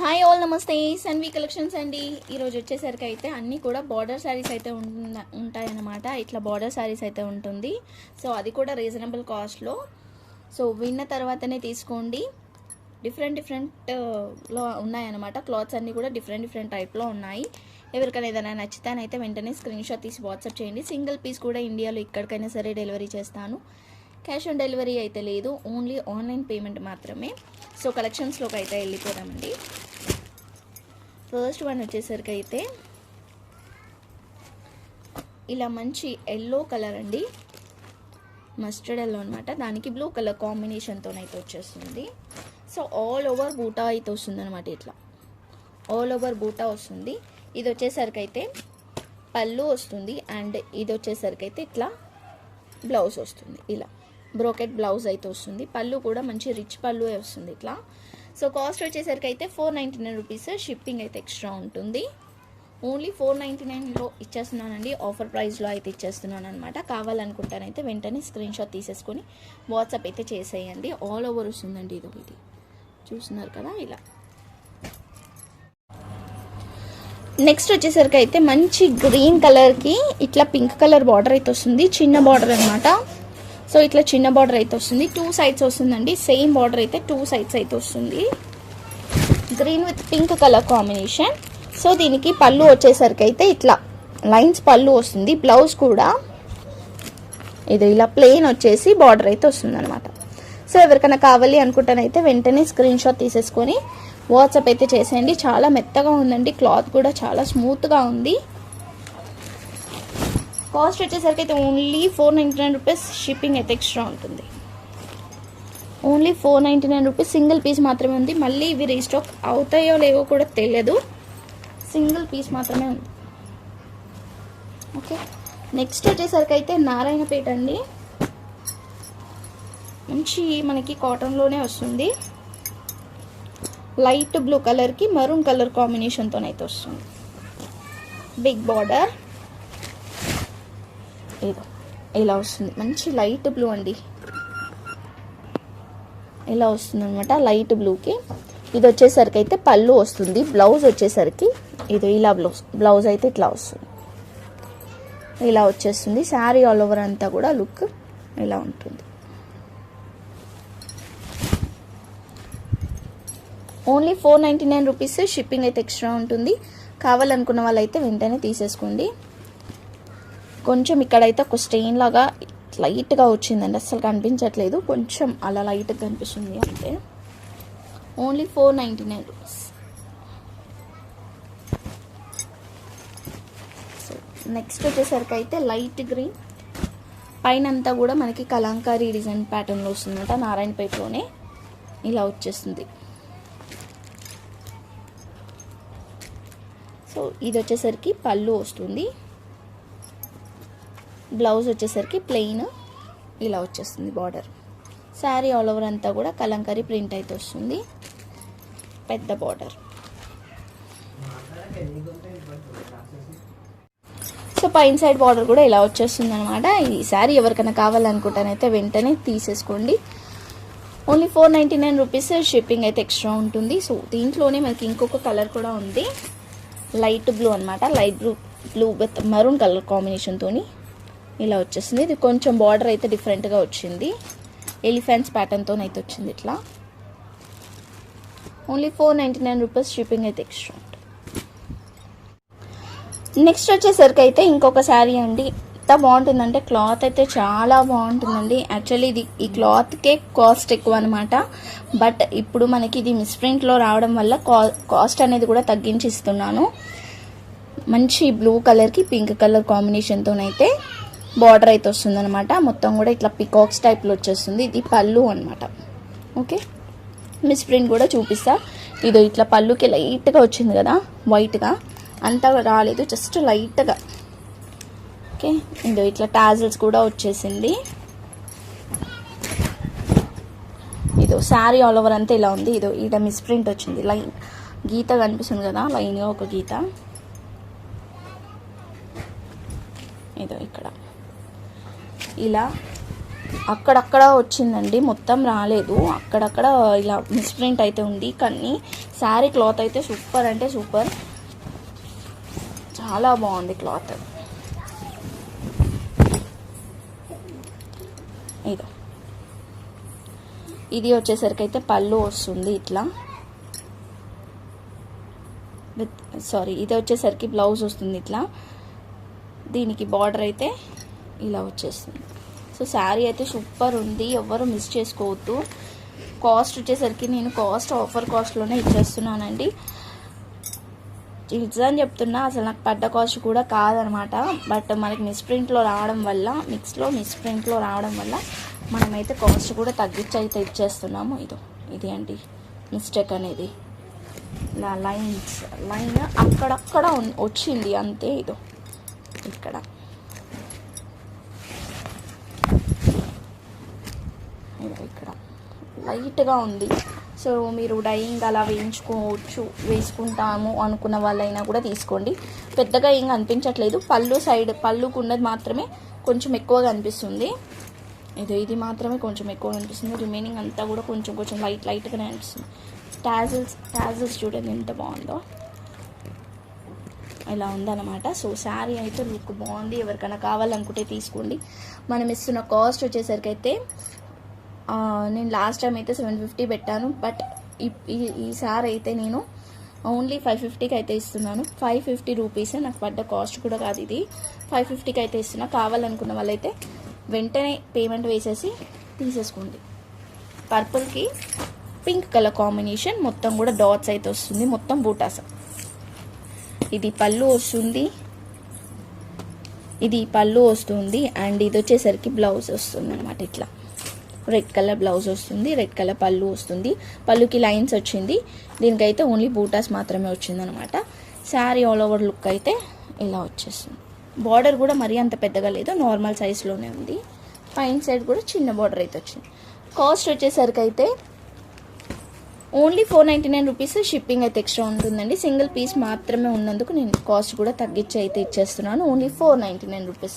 Hi all నమస్తే Sanvi collections అండి. ఈరోజు వచ్చేసరికి అయితే అన్నీ కూడా బార్డర్ శారీస్ అయితే ఉంటాయన్నమాట. ఇట్లా బార్డర్ శారీస్ అయితే ఉంటుంది. సో అది కూడా రీజనబుల్ కాస్ట్లో సో విన్న తర్వాతనే తీసుకోండి. డిఫరెంట్ డిఫరెంట్ uh, లో ఉన్నాయన్నమాట. క్లాత్స్ అన్నీ కూడా డిఫరెంట్ డిఫరెంట్ టైప్లో ఉన్నాయి. ఎవరికైనా ఏదైనా నచ్చితేనైతే వెంటనే స్క్రీన్ షాట్ తీసి వాట్సాప్ చేయండి. సింగిల్ పీస్ కూడా ఇండియాలో ఎక్కడికైనా సరే డెలివరీ చేస్తాను. క్యాష్ ఆన్ డెలివరీ అయితే లేదు. ఓన్లీ ఆన్లైన్ పేమెంట్ మాత్రమే. సో కలెక్షన్స్లోకి అయితే వెళ్ళిపోదామండి. ఫస్ట్ వన్ వచ్చేసరికి అయితే ఇలా మంచి ఎల్లో కలర్ అండి. మస్టర్డ్ ఎల్లో అనమాట దానికి బ్లూ కలర్ కాంబినేషన్తో అయితే వచ్చేస్తుంది. సో ఆల్ ఓవర్ బూటా అయితే వస్తుంది అనమాట ఇట్లా. ఆల్ ఓవర్ బూటా వస్తుంది. ఇది వచ్చేసరికి అయితే పళ్ళు వస్తుంది. అండ్ ఇది వచ్చేసరికి అయితే ఇట్లా బ్లౌజ్ వస్తుంది. ఇలా. బ్రోకెట్ బ్లౌజ్ అయితే వస్తుంది. పళ్ళు కూడా మంచి రిచ్ పళ్ళు వస్తుంది ఇట్లా. సో కాస్ట్ వచ్చేసరికి అయితే four ninety nine rupees shipping అయితే ఎక్స్ట్రా ఉంటుంది. ఓన్లీ ఫోర్ నైంటీ నైన్లో ఇచ్చేస్తున్నానండి. ఆఫర్ ప్రైస్లో అయితే ఇచ్చేస్తున్నాను అనమాట కావాలనుకుంటానైతే వెంటనే స్క్రీన్ షాట్ తీసేసుకొని వాట్సాప్ అయితే చేసేయండి. ఆల్ ఓవర్ వస్తుందండి ఇది ఇది చూస్తున్నారు కదా ఇలా. నెక్స్ట్ వచ్చేసరికి అయితే మంచి గ్రీన్ కలర్కి ఇట్లా పింక్ కలర్ బార్డర్ అయితే వస్తుంది. చిన్న బార్డర్ అనమాట సో ఇట్లా చిన్న బార్డర్ అయితే వస్తుంది. టూ సైడ్స్ వస్తుందండి. సేమ్ బార్డర్ అయితే టూ సైడ్స్ అయితే వస్తుంది. Green with pink colour combination so దీనికి పళ్ళు వచ్చేసరికి అయితే ఇట్లా లైన్స్ పళ్ళు వస్తుంది. బ్లౌజ్ కూడా ఇది ఇలా ప్లెయిన్ వచ్చేసి బార్డర్ అయితే వస్తుంది అనమాట సో ఎవరికైనా కావాలి అనుకుంటానైతే వెంటనే స్క్రీన్ షాట్ తీసేసుకొని వాట్సాప్ అయితే చేసేయండి. చాలా మెత్తగా ఉందండి. క్లాత్ కూడా చాలా స్మూత్గా ఉంది. కాస్ట్ వచ్చేసరికి అయితే only four ninety nine rupees shipping అయితే ఎక్స్ట్రా ఉంటుంది. Only four ninety nine rupees single piece మాత్రమే ఉంది. మళ్ళీ ఇవి రీస్టాక్ అవుతాయో లేవో కూడా తెలియదు సింగిల్ పీస్ మాత్రమే ఉంది. ఓకే నెక్స్ట్ వచ్చేసరికి అయితే నారాయణపేట అండి. మంచి మనకి కాటన్లోనే వస్తుంది. లైట్ బ్లూ కలర్కి మరూన్ కలర్ కాంబినేషన్తోనైతే వస్తుంది. బిగ్ బార్డర్ ఇలా వస్తుంది. మంచి లైట్ బ్లూ అండి. ఇలా వస్తుంది అనమాట లైట్ బ్లూకి. ఇది వచ్చేసరికి అయితే పళ్ళు వస్తుంది. బ్లౌజ్ వచ్చేసరికి ఇది ఇలా బ్లౌజ్ బ్లౌజ్ అయితే ఇట్లా వస్తుంది. ఇలా వచ్చేస్తుంది. శారీ ఆల్ ఓవర్ అంతా కూడా లుక్ ఇలా ఉంటుంది. Only four ninety nine rupees shipping అయితే ఎక్స్ట్రా ఉంటుంది. కావాలనుకున్న వాళ్ళైతే వెంటనే తీసేసుకోండి. కొంచెం ఇక్కడైతే ఒక స్టెయిన్ లాగా లైట్గా వచ్చిందండి. అస్సలు కనిపించట్లేదు. కొంచెం అలా లైట్గా కనిపిస్తుంది అంతే only four ninety nine rupees. So next వచ్చేసరికి అయితే లైట్ గ్రీన్. పైన అంతా కూడా మనకి కలంకారీ డిజైన్ ప్యాటర్న్లో వస్తుందంట నారాయణపేటలోనే ఇలా వచ్చేస్తుంది. సో ఇది వచ్చేసరికి పళ్ళు వస్తుంది. బ్లౌజ్ వచ్చేసరికి ప్లెయిన్ ఇలా వచ్చేస్తుంది బార్డర్. శారీ ఆల్ ఓవర్ అంతా కూడా కలంకారీ ప్రింట్ అయితే వస్తుంది. పెద్ద బార్డర్. సో పైన సైడ్ బార్డర్ కూడా ఇలా వచ్చేస్తుంది అనమాట ఈ శారీ ఎవరికైనా కావాలనుకుంటానైతే వెంటనే తీసేసుకోండి. Only four ninety nine rupees shipping అయితే ఎక్స్ట్రా ఉంటుంది. సో దీంట్లోనే మనకి ఇంకొక కలర్ కూడా ఉంది. లైట్ బ్లూ అనమాట light blue blue with maroon colour కాంబినేషన్తోని ఇలా వచ్చేసింది. ఇది కొంచెం బార్డర్ అయితే డిఫరెంట్గా వచ్చింది. ఎలిఫెంట్స్ ప్యాటర్న్తో అయితే వచ్చింది ఇట్లా. Only four ninety nine rupees shipping అయితే ఎక్స్ట్రా నెక్స్ట్ వచ్చేసరికి అయితే ఇంకొక శారీ అండి. ఎంత బాగుంటుందంటే క్లాత్ అయితే చాలా బాగుంటుందండి. యాక్చువల్లీ ఇది ఈ క్లాత్కే కాస్ట్ ఎక్కువ అనమాట బట్ ఇప్పుడు మనకి ఇది మిస్ప్రింట్లో రావడం వల్ల కాస్ట్ అనేది కూడా తగ్గించి ఇస్తున్నాను. మంచి బ్లూ కలర్కి పింక్ కలర్ కాంబినేషన్తోనైతే బార్డర్ అయితే వస్తుందన్నమాట. మొత్తం కూడా ఇట్లా పికాక్స్ టైప్లో వచ్చేస్తుంది. ఇది పళ్ళు అనమాట ఓకే? మిస్ ప్రింట్ కూడా చూపిస్తా. ఇదో ఇట్లా పళ్ళుకి లైట్గా వచ్చింది కదా వైట్గా. అంతా రాలేదు జస్ట్ లైట్గా. ఓకే? ఇదో ఇట్లా టాజిల్స్ కూడా వచ్చేసింది. ఇదో శారీ ఆల్ ఓవర్ అంతా ఇలా ఉంది. ఇదో ఈడ మిస్ ప్రింట్ వచ్చింది. లైన్ గీత కనిపిస్తుంది కదా లైన్గా ఒక గీత ఇదో ఇక్కడ ఇలా అక్కడక్కడ వచ్చిందండి. మొత్తం రాలేదు. అక్కడక్కడ ఇలా మిస్ప్రింట్ అయితే ఉంది. కానీ శారీ క్లాత్ అయితే సూపర్ అంటే సూపర్ చాలా బాగుంది క్లాత్ ఇదో ఇది వచ్చేసరికి అయితే పళ్ళు వస్తుంది ఇట్లా. విత్ సారీ ఇది వచ్చేసరికి బ్లౌజ్ వస్తుంది ఇట్లా. దీనికి బార్డర్ అయితే ఇలా వచ్చేస్తుంది సో శారీ అయితే సూపర్ ఉంది. ఎవ్వరు మిస్ చేసుకోవద్దు. కాస్ట్ వచ్చేసరికి నేను కాస్ట్ ఆఫర్ కాస్ట్లోనే ఇచ్చేస్తున్నానండి. నిజం చెప్తున్నా అసలు నాకు పడ్డ కాస్ట్ కూడా కాదనమాట. బట్ మనకి మిస్ప్రింట్లో రావడం వల్ల మిక్స్లో మిస్ప్రింట్లో రావడం వల్ల మనమైతే కాస్ట్ కూడా తగ్గించి అయితే ఇచ్చేస్తున్నాము. ఇదో ఇది అండి. మిస్టేక్ అనేది. ఇలా లైన్స్ లైన్ అక్కడక్కడ వచ్చింది అంతే. ఇదో ఇక్కడ. ఇక్కడ. లైట్గా ఉంది. సో మీరు డైయింగ్ అలా వేయించుకోవచ్చు వేసుకుంటాము అనుకున్న వాళ్ళైనా కూడా తీసుకోండి. పెద్దగా ఏం అనిపించట్లేదు పళ్ళు సైడ్ పళ్ళుకు ఉన్నది మాత్రమే కొంచెం ఎక్కువగా అనిపిస్తుంది ఇది ఇది మాత్రమే కొంచెం ఎక్కువ అనిపిస్తుంది రిమైనింగ్ అంతా కూడా కొంచెం కొంచెం లైట్ లైట్గానే అనిపిస్తుంది. టాజిల్స్ టాజిల్స్ చూడండి ఎంత బాగుందో. ఇలా ఉందన్నమాట. సో శారీ అయితే లుక్ బాగుంది. ఎవరికైనా కావాలనుకుంటే తీసుకోండి. మనం ఇస్తున్న కాస్ట్ వచ్చేసరికి అయితే నేను లాస్ట్ టైం అయితే సెవెన్ ఫిఫ్టీ పెట్టాను బట్ ఈ ఈసారి అయితే నేను ఓన్లీ ఫైవ్ ఫిఫ్టీకి అయితే ఇస్తున్నాను. ఫైవ్ ఫిఫ్టీ రూపీస్ నాకు పడ్డ కాస్ట్ కూడా కాదు ఇది. ఫైవ్ ఫిఫ్టీకి అయితే ఇస్తున్నా. కావాలనుకున్న వాళ్ళైతే వెంటనే పేమెంట్ వేసేసి తీసేసుకోండి. పర్పుల్కి పింక్ కలర్ కాంబినేషన్ మొత్తం కూడా డాట్స్ అయితే వస్తుంది. మొత్తం బూటాస్. ఇది పళ్ళు వస్తుంది. ఇది పళ్ళు వస్తుంది. అండ్ ఇది వచ్చేసరికి బ్లౌజ్ వస్తుంది అనమాట ఇట్లా. రెడ్ కలర్ బ్లౌజ్ వస్తుంది రెడ్ కలర్ పళ్ళు వస్తుంది. పళ్ళుకి లైన్స్ వచ్చింది. దీనికైతే ఓన్లీ బూటాస్ మాత్రమే వచ్చింది అనమాట శారీ ఆల్ ఓవర్ లుక్ అయితే ఇలా వచ్చేస్తుంది. బార్డర్ కూడా మరీ అంత పెద్దగా లేదు నార్మల్ సైజ్లోనే ఉంది. పైన సైడ్ కూడా చిన్న బార్డర్ అయితే వచ్చింది. కాస్ట్ వచ్చేసరికి అయితే only four ninety nine rupees shipping అయితే ఎక్స్ట్రా ఉంటుందండి. సింగిల్ పీస్ మాత్రమే ఉన్నందుకు నేను కాస్ట్ కూడా తగ్గించి అయితే ఇచ్చేస్తున్నాను. Only four ninety nine rupees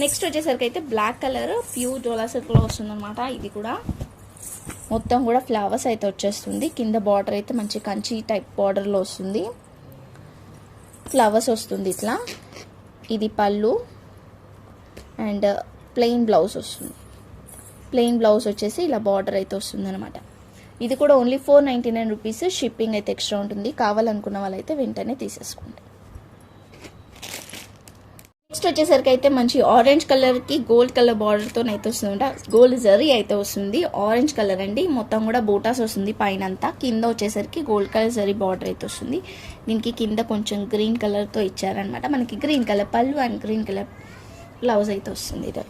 next వచ్చేసరికి అయితే బ్లాక్ కలర్ ప్యూర్ డోలా సిల్క్లో వస్తుందనమాట ఇది కూడా మొత్తం కూడా ఫ్లవర్స్ అయితే వచ్చేస్తుంది. కింద బార్డర్ అయితే మంచి కంచి టైప్ బార్డర్లో వస్తుంది. ఫ్లవర్స్ వస్తుంది ఇట్లా. ఇది పళ్ళు. అండ్ ప్లెయిన్ బ్లౌజ్ వస్తుంది. ప్లెయిన్ బ్లౌజ్ వచ్చేసి ఇలా బార్డర్ అయితే వస్తుందన్నమాట. ఇది కూడా only four ninety nine rupees shipping అయితే ఎక్స్ట్రా ఉంటుంది. కావాలనుకున్న వాళ్ళైతే వెంటనే తీసేసుకోండి. నెక్స్ట్ వచ్చేసరికి అయితే మంచి ఆరెంజ్ కలర్కి గోల్డ్ కలర్ బార్డర్తో అయితే వస్తుంది గోల్డ్ జరీ అయితే వస్తుంది. ఆరెంజ్ కలర్ అండి. మొత్తం కూడా బోటాస్ వస్తుంది పైన అంతా కింద వచ్చేసరికి గోల్డ్ కలర్ జరీ బార్డర్ అయితే వస్తుంది. దీనికి కింద కొంచెం గ్రీన్ కలర్తో ఇచ్చారనమాట మనకి గ్రీన్ కలర్ పళ్ళు అండ్ గ్రీన్ కలర్ బ్లౌజ్ అయితే వస్తుంది ఇలా.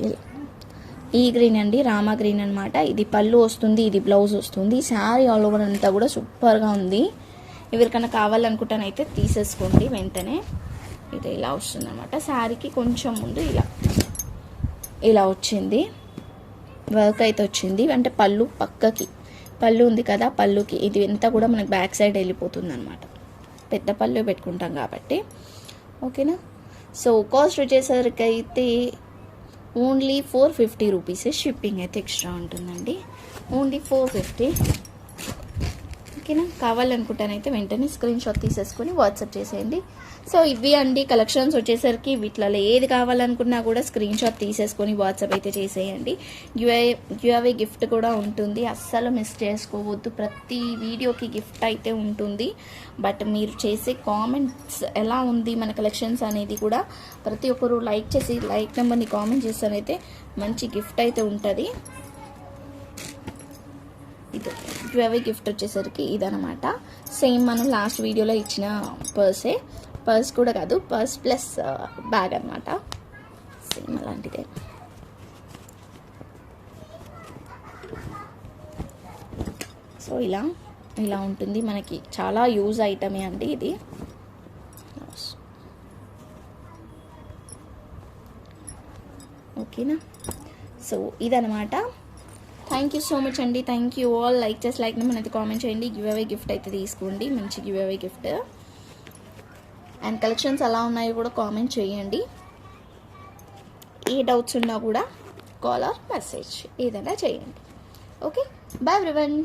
ఈ గ్రీన్ అండి. రామా గ్రీన్ అనమాట ఇది పళ్ళు వస్తుంది ఇది బ్లౌజ్ వస్తుంది. శారీ ఆల్ ఓవర్ అంతా కూడా సూపర్గా ఉంది. ఎవరికైనా కావాలనుకుంటానైతే తీసేసుకోండి వెంటనే. ఇది ఇలా వస్తుంది అనమాట శారీకి కొంచెం ముందు ఇలా ఇలా వచ్చింది. వర్క్ అయితే వచ్చింది. అంటే పళ్ళు పక్కకి పళ్ళు ఉంది కదా పళ్ళుకి. ఇది అంతా కూడా మనకి బ్యాక్ సైడ్ వెళ్ళిపోతుంది అనమాట పెద్ద పళ్ళు పెట్టుకుంటాం కాబట్టి. ఓకేనా? సో కాస్ట్ వచ్చేసరికి అయితే ఓన్లీ ఫోర్ ఫిఫ్టీ రూపీసే. షిప్పింగ్ అయితే ఎక్స్ట్రా ఉంటుందండి. Only four fifty. ఓకేనా కావాలనుకుంటానైతే వెంటనే స్క్రీన్ షాట్ తీసేసుకొని వాట్సాప్ చేసేయండి. సో ఇవి అండి కలెక్షన్స్ వచ్చేసరికి వీటిలలో ఏది కావాలనుకున్నా కూడా స్క్రీన్ షాట్ తీసేసుకొని వాట్సాప్ అయితే చేసేయండి. గివ్ గివ్ గిఫ్ట్ కూడా ఉంటుంది. అస్సలు మిస్ చేసుకోవద్దు. ప్రతి వీడియోకి గిఫ్ట్ అయితే ఉంటుంది. బట్ మీరు చేసే కామెంట్స్ ఎలా ఉంది మన కలెక్షన్స్ అనేది కూడా ప్రతి ఒక్కరు లైక్ చేసి లైక్ నెంబర్ని కామెంట్ చేస్తానైతే మంచి గిఫ్ట్ అయితే ఉంటుంది. ఇది. గివ్ గిఫ్ట్ వచ్చేసరికి ఇదనమాట సేమ్ మనం లాస్ట్ వీడియోలో ఇచ్చిన పర్సే పర్స్ కూడా కాదు పర్స్ ప్లస్ బ్యాగ్ అనమాట సేమ్ అలాంటిదే. సో ఇలా ఇలా ఉంటుంది మనకి. చాలా యూజ్ ఐటమే అండి ఇది. ఓకేనా సో ఇదనమాట థ్యాంక్ యూ సో మచ్ అండి థ్యాంక్ యూ ఆల్ లైక్ చేసి లైక్ నెంబర్ అయితే కామెంట్ చేయండి. గివ్ అవే గిఫ్ట్ అయితే తీసుకోండి. మంచి give away gift and collections ఎలా ఉన్నాయో కూడా కామెంట్ చేయండి. ఏ డౌట్స్ ఉన్నా కూడా కాల్ ఆర్ మెసేజ్ ఏదైనా చేయండి. Okay bye everyone